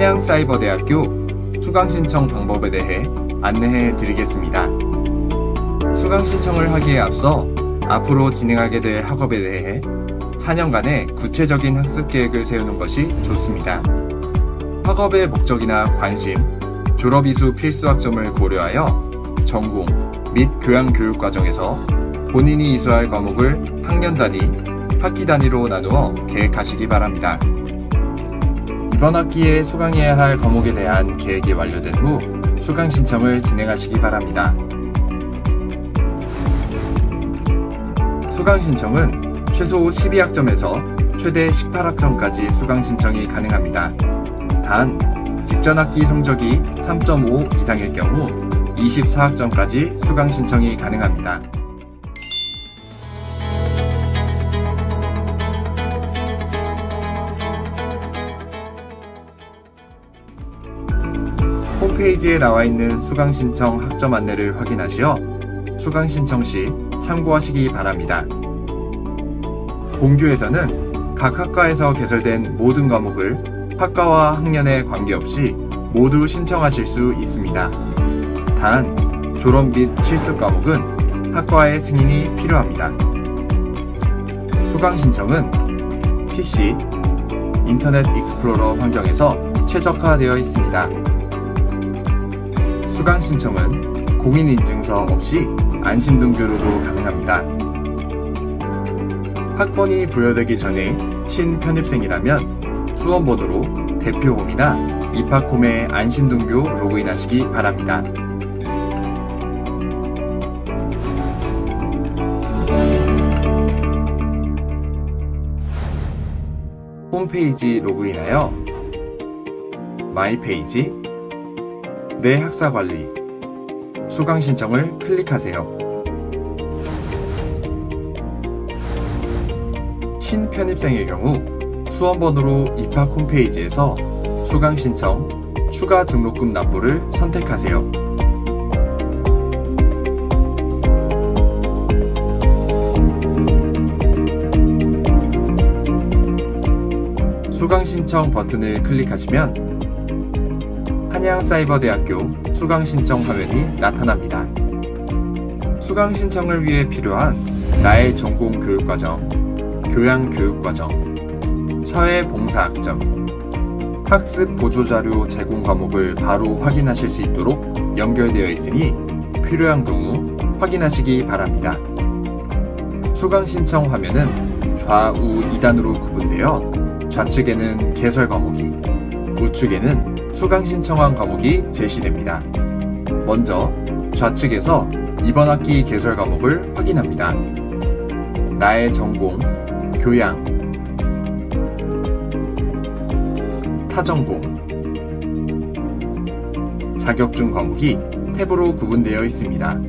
한양사이버대학교 수강 신청 방법에 대해 안내해 드리겠습니다. 수강 신청을 하기에 앞서 앞으로 진행하게 될 학업에 대해 4년간의 구체적인 학습 계획을 세우는 것이 좋습니다. 학업의 목적이나 관심, 졸업 이수 필수 학점을 고려하여 전공 및 교양 교육 과정에서 본인이 이수할 과목을 학년 단위, 학기 단위로 나누어 계획하시기 바랍니다. 이번 학기에 수강해야 할 과목에 대한 계획이 완료된 후 수강 신청을 진행하시기 바랍니다. 수강 신청은 최소 12학점에서 최대 18학점까지 수강 신청이 가능합니다. 단, 직전 학기 성적이 3.5 이상일 경우 24학점까지 수강 신청이 가능합니다. 홈페이지에 나와 있는 수강 신청 학점 안내를 확인하시어 수강 신청 시 참고하시기 바랍니다. 본교에서는 각 학과에서 개설된 모든 과목을 학과와 학년에 관계없이 모두 신청하실 수 있습니다. 단, 졸업 및 실습 과목은 학과의 승인이 필요합니다. 수강 신청은 PC, 인터넷 익스플로러 환경에서 최적화되어 있습니다. 수강 신청은 공인인증서 없이 안심등교로도 가능합니다. 학번이 부여되기 전에 신편입생이라면 수험번호로 대표홈이나 입학홈에 안심등교 로그인하시기 바랍니다. 홈페이지 로그인하여 마이 페이지 내 학사 관리 수강 신청을 클릭하세요. 신편입생의 경우 수험번호로 입학 홈페이지에서 수강 신청, 추가 등록금 납부를 선택하세요. 수강 신청 버튼을 클릭하시면 한양사이버대학교 수강 신청 화면이 나타납니다. 수강 신청을 위해 필요한 나의 전공 교육과정, 교양 교육과정, 사회 봉사학점, 학습 보조자료 제공 과목을 바로 확인하실 수 있도록 연결되어 있으니 필요한 경우 확인하시기 바랍니다. 수강 신청 화면은 좌우 2단으로 구분되어 좌측에는 개설 과목이, 우측에는 수강 신청한 과목이 제시됩니다. 먼저 좌측에서 이번 학기 개설 과목을 확인합니다. 나의 전공, 교양, 타전공, 자격증 과목이 탭으로 구분되어 있습니다.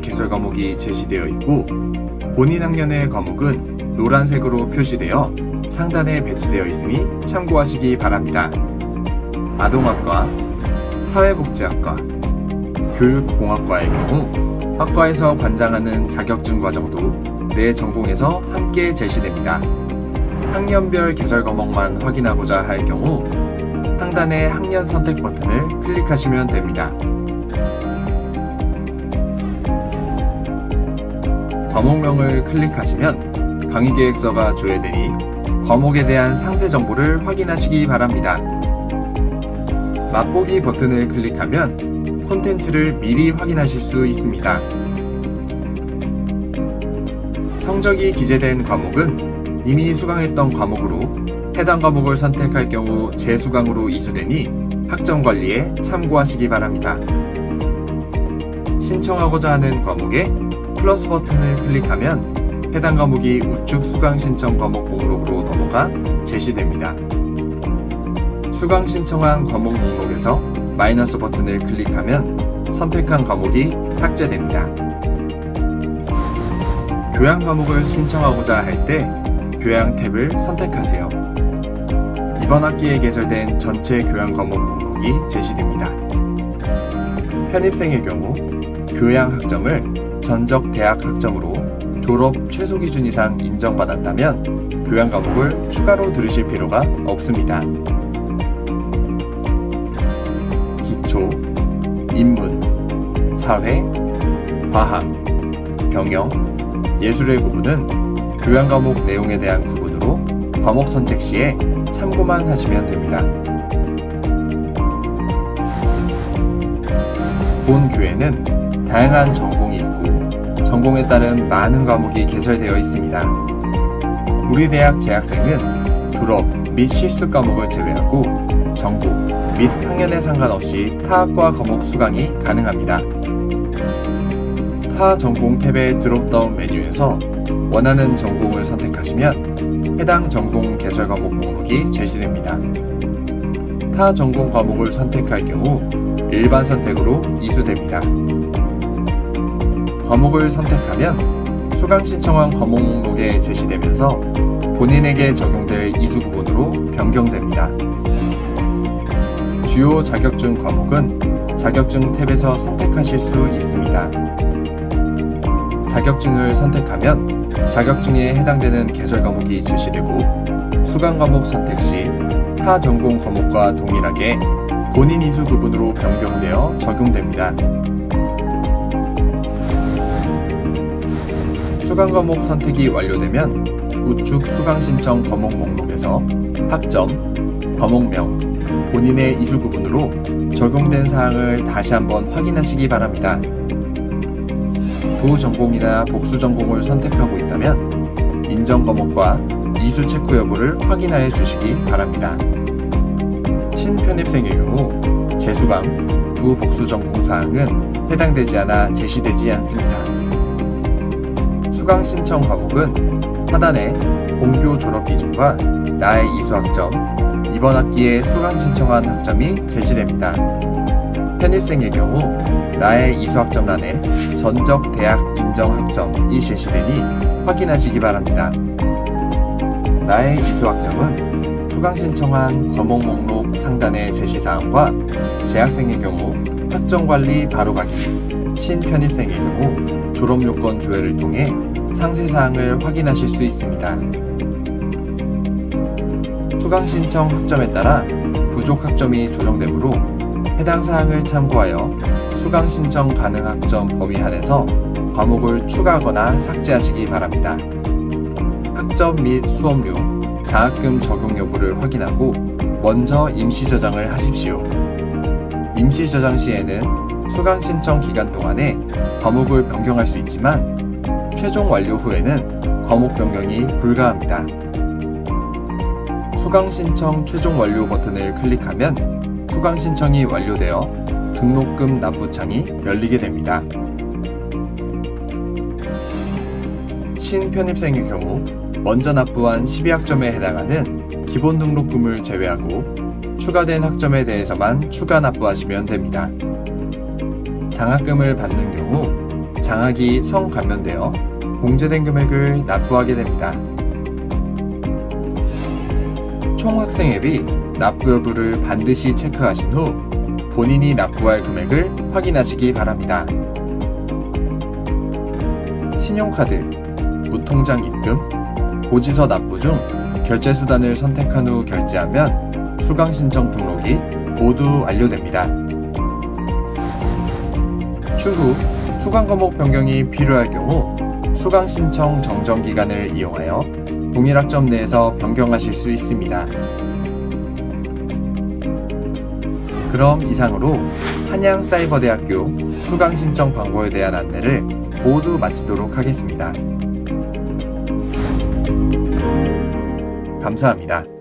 전공의 개설 과목이 제시되어 있고 본인 학년의 과목은 노란색으로 표시되어 상단에 배치되어 있으니 참고하시기 바랍니다. 아동학과, 사회복지학과, 교육공학과의 경우 학과에서 관장하는 자격증 과정도 내 전공에서 함께 제시됩니다. 학년별 개설 과목만 확인하고자 할 경우 상단의 학년 선택 버튼을 클릭하시면 됩니다. 과목명을 클릭하시면 강의 계획서가 조회되니 과목에 대한 상세 정보를 확인하시기 바랍니다. 맛보기 버튼을 클릭하면 콘텐츠를 미리 확인하실 수 있습니다. 성적이 기재된 과목은 이미 수강했던 과목으로 해당 과목을 선택할 경우 재수강으로 이수되니 학점 관리에 참고하시기 바랍니다. 신청하고자 하는 과목에 플러스 버튼을 클릭하면 해당 과목이 우측 수강 신청 과목 목록으로 넘어가 제시됩니다. 수강 신청한 과목 목록에서 마이너스 버튼을 클릭하면 선택한 과목이 삭제됩니다. 교양 과목을 신청하고자 할 때 교양 탭을 선택하세요. 이번 학기에 개설된 전체 교양 과목 목록이 제시됩니다. 편입생의 경우 교양 학점을 전적 대학 학점으로 졸업 최소 기준 이상 인정받았다면 교양 과목을 추가로 들으실 필요가 없습니다. 기초, 인문, 사회, 과학, 경영, 예술의 구분은 교양 과목 내용에 대한 구분으로 과목 선택 시에 참고만 하시면 됩니다. 본 교회는 다양한 전공이 전공에 따른 많은 과목이 개설되어 있습니다. 우리 대학 재학생은 졸업 및 실습 과목을 제외하고 전공 및 학년에 상관없이 타학과 과목 수강이 가능합니다. 타 전공 탭의 드롭다운 메뉴에서 원하는 전공을 선택하시면 해당 전공 개설 과목 목록이 제시됩니다. 타 전공 과목을 선택할 경우 일반 선택으로 이수됩니다. 과목을 선택하면 수강 신청한 과목 목록에 제시되면서 본인에게 적용될 이수 구분으로 변경됩니다. 주요 자격증 과목은 자격증 탭에서 선택하실 수 있습니다. 자격증을 선택하면 자격증에 해당되는 개설 과목이 제시되고 수강 과목 선택 시 타 전공 과목과 동일하게 본인 이수 부분으로 변경되어 적용됩니다. 수강 과목 선택이 완료되면 우측 수강 신청 과목 목록에서 학점, 과목명, 본인의 이수 부분으로 적용된 사항을 다시 한번 확인하시기 바랍니다. 부전공이나 복수 전공을 선택하고 있다면 인정 과목과 이수 체크 여부를 확인하여 주시기 바랍니다. 신편입생의 경우 재수강, 부복수 전공 사항은 해당되지 않아 제시되지 않습니다. 수강 신청 과목은 하단에 본교 졸업 기준과 나의 이수 학점, 이번 학기에 수강 신청한 학점이 제시됩니다. 편입생의 경우 나의 이수 학점란에 전적 대학 인정 학점이 제시되니 확인하시기 바랍니다. 나의 이수 학점은 수강 신청한 과목 목록 상단의 제시사항과 재학생의 경우 학점 관리 바로가기, 신편입생의 경우 졸업 요건 조회를 통해 상세 사항을 확인하실 수 있습니다. 수강 신청 학점에 따라 부족 학점이 조정되므로 해당 사항을 참고하여 수강 신청 가능 학점 범위 안에서 과목을 추가하거나 삭제하시기 바랍니다. 학점 및 수업료, 장학금 적용 여부를 확인하고 먼저 임시 저장을 하십시오. 임시 저장 시에는 수강 신청 기간 동안에 과목을 변경할 수 있지만 최종 완료 후에는 과목 변경이 불가합니다. 수강 신청 최종 완료 버튼을 클릭하면 수강 신청이 완료되어 등록금 납부 창이 열리게 됩니다. 신편입생의 경우 먼저 납부한 12학점에 해당하는 기본 등록금을 제외하고 추가된 학점에 대해서만 추가 납부하시면 됩니다. 장학금을 받는 경우 장학이 성감면되어 공제된 금액을 납부하게 됩니다. 총학생 앱이 납부 여부를 반드시 체크하신 후 본인이 납부할 금액을 확인하시기 바랍니다. 신용카드, 무통장 입금, 고지서 납부 중 결제 수단을 선택한 후 결제하면 수강 신청 등록이 모두 완료됩니다. 추후 수강 과목 변경이 필요할 경우 수강 신청 정정 기간을 이용하여 동일 학점 내에서 변경하실 수 있습니다. 그럼 이상으로 한양사이버대학교 수강 신청 방법에 대한 안내를 모두 마치도록 하겠습니다. 감사합니다.